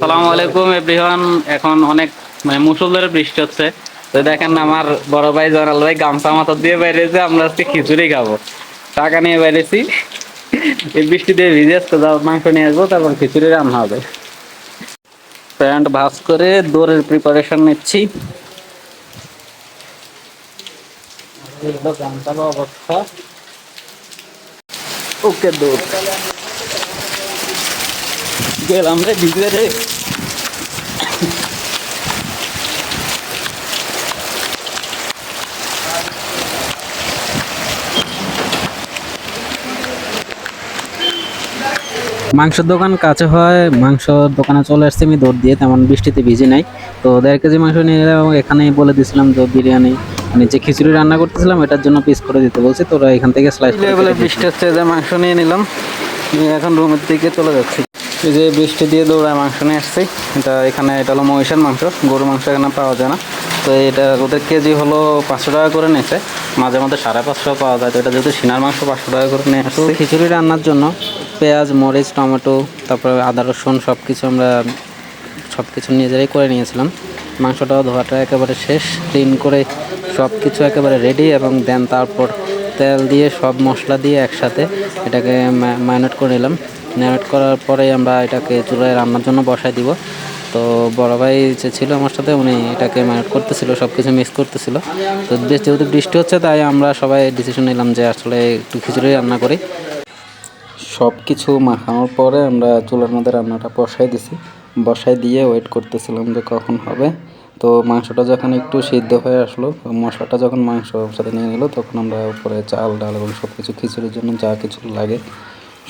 সালামু আলাইকুম, এভরিওয়ান। এখন অনেক মানে মুসলধারে বৃষ্টি হচ্ছে। তো দেখেন আমার বড় ভাই জয়নাল ভাই গামছা মাথা দিয়ে বাইরেছে, আমরা আজকে খিচুড়ি খাব। টাকা নিয়ে বাইরেছি। এই বৃষ্টি দিয়ে ভিজে আসতে যাও, মাংস নিয়ে আসব, তারপর খিচুড়ি রান্না হবে। প্যান্ট ভাজ করে দৌড়ের প্রিপারেশন নিচ্ছি। অবস্থা। ওকে, দৌড়। গেলাম রে ভিজে রে মাংসের দোকান কাছে হয় মাংস দোকানে চলে আসছে আমি দৌড় দিয়ে তেমন বৃষ্টিতে ভিজি নাই। তো দেড় কেজি মাংস নিয়ে এলাম এবং এখানেই বলে দিয়েছিলাম যে বিরিয়ানি মানে যে খিচুড়ি রান্না করতেছিলাম এটার জন্য পিস করে দিতে বলছি তোরা এখান থেকে স্লাইস বলে বৃষ্টি হচ্ছে যে মাংস নিয়ে নিলাম এখন রুমের দিকে চলে যাচ্ছি। এই যে বৃষ্টি দিয়ে দৌড়ায় মাংস নিয়ে আসছি। এটা এখানে এটা হলো মহিষের মাংস গরুর মাংস এখানে পাওয়া যায় না। তো এটা ওদের কেজি হলো পাঁচশো টাকা করে নিয়েছে। মাঝে মধ্যে সাড়ে পাঁচশো পাওয়া যায়। তো এটা যেহেতু সিনার মাংস পাঁচশো টাকা করে নিয়ে আসছি খিচুড়ি রান্নার জন্য পেঁয়াজ মরিচ টমেটো তারপরে আদা রসুন সব কিছু আমরা সব কিছু নিজেরাই করে নিয়েছিলাম। মাংসটাও ধোয়াটা একেবারে শেষ ক্লিন করে সব কিছু একেবারে রেডি এবং দেন তারপর তেল দিয়ে সব মশলা দিয়ে একসাথে এটাকে ম্যারিনেট করে নিলাম। ম্যারিনেট করার পরে আমরা এটাকে চুলায় রান্নার জন্য বসাই দিব। তো বড় ভাই যে ছিল আমার সাথে, উনি এটাকে ম্যারিনেট করতেছিল সব কিছু মিক্স করতেছিল। তো যেহেতু বৃষ্টি হচ্ছে, তাই আমরা সবাই ডিসিশন নিলাম যে আসলে একটু খিচুড়ি রান্না করি। সব কিছু মাখানোর পরে আমরা চুলার মধ্যে রান্নাটা বসাই দিছি। বসাই দিয়ে ওয়েট করতেছিলাম যে কখন হবে। তো মাংসটা যখন একটু সিদ্ধ হয়ে আসলো, মশলাটা যখন মাংস সাথে নিয়ে নিল, তখন আমরা উপরে চাল, ডাল এবং সব কিছু খিচুড়ির জন্য যা কিছু লাগে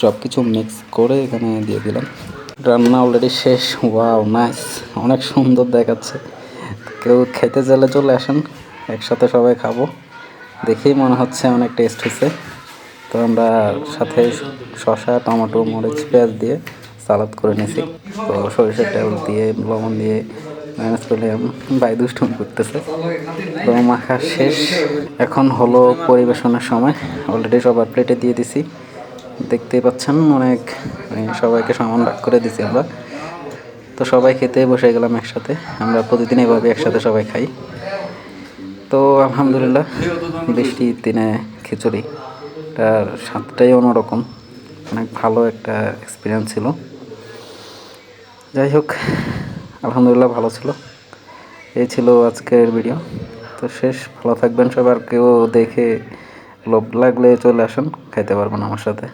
সব কিছু মিক্স করে এখানে দিয়ে দিলাম। রান্না অলরেডি শেষ। ওয়াও নাইস অনেক সুন্দর দেখাচ্ছে। কেউ খেতে চাইলে চলে আসেন। একসাথে সবাই খাব। দেখেই মনে হচ্ছে অনেক টেস্ট হয়েছে। তো আমরা সাথে শসা, টমেটো, মরিচ, পেঁয়াজ দিয়ে সালাদ করে নিয়েছি। তো সরিষার তেল দিয়ে, লবণ দিয়ে ম্যানেজ করে বাই দুষ্টুমি করতেছে। তো মাখা শেষ। এখন হলো পরিবেশনের সময়। অলরেডি সবার প্লেটে দিয়ে দিছি। দেখতেই পাচ্ছেন, অনেক মানে সবাইকে সমান ভাগ করে দিছি আমরা। তো সবাই খেতে বসে গেলাম একসাথে। আমরা প্রতিদিন এভাবে একসাথে সবাই খাই। তো আলহামদুলিল্লাহ বৃষ্টির দিনে খিচুড়ি। তার স্বাদটাই অন্যরকম। অনেক ভালো একটা এক্সপিরিয়েন্স ছিল। যাই হোক আলহামদুলিল্লাহ ভালো ছিল। এই ছিল আজকের ভিডিও তো শেষ, ভালো থাকবেন সবার কেউ দেখে লোভ লাগলে চলে আসুন, খাইতে পারবেন আমার সাথে।